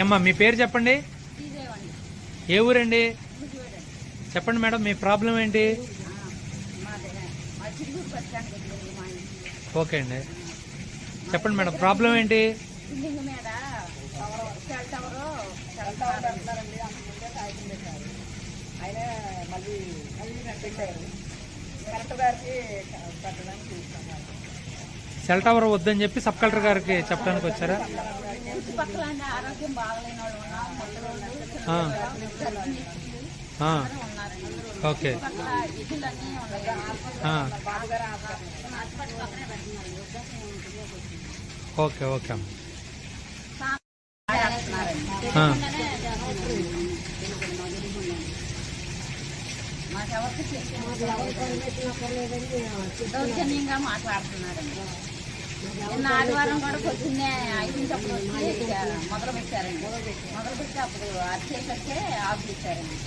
ఏమ్మా మీ పేరు చెప్పండి? ఏ ఊరండి? చెప్పండి మేడం మీ ప్రాబ్లం ఏంటి? ఓకే అండి. చెప్పండి మేడం ప్రాబ్లం ఏంటి? పెట్టారు కలెక్టర్ గారికి పెట్టడానికి తీసుకున్నారు సెల్ టవర్ వద్దని చెప్పి సబ్ కలెక్టర్ గారికి చెప్పడానికి వచ్చారా? చుట్టుపక్కల అన్ని ఆరోగ్యం బాగలేని మాకెవరికి దౌర్జన్యంగా మాట్లాడుతున్నారండి నిన్న ఆదివారం కూడా పొద్దున్నే ఐదింటప్పుడు వచ్చి మొదలు పెట్టారండి మొదలు పెట్టి అప్పుడు అరిచేసరికి ఆఫ్ చేశారండి